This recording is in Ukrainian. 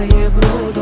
немає бруду.